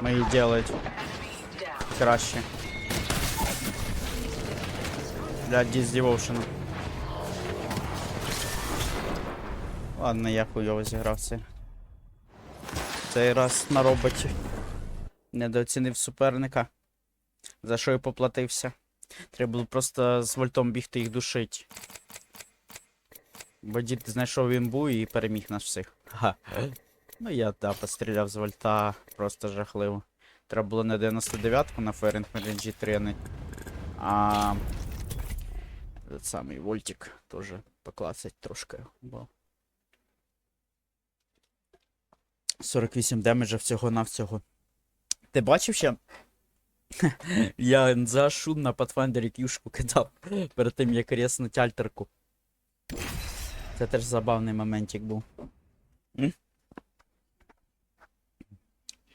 мої делають краще. Блядь, діздівовшина. Ладно, я хуйово зіграв це. Цей раз на роботі. Недооцінив суперника. За що і поплатився. Треба було просто з вольтом бігти їх душить. Бо дід знайшов імбу і переміг нас всіх. Ха. Ну я да, постріляв з вольта просто жахливо. Треба було не 99-ку на Ферінг Меренджі тренить, а этот самий вольтик теж поклацать трошки. Бо... 48 демеджа всього-навсього. Ти бачив ще? Я за шум на Pathfinder кюшку кидав перед тим, як резнуть альтерку. Це теж забавний моментик був. М?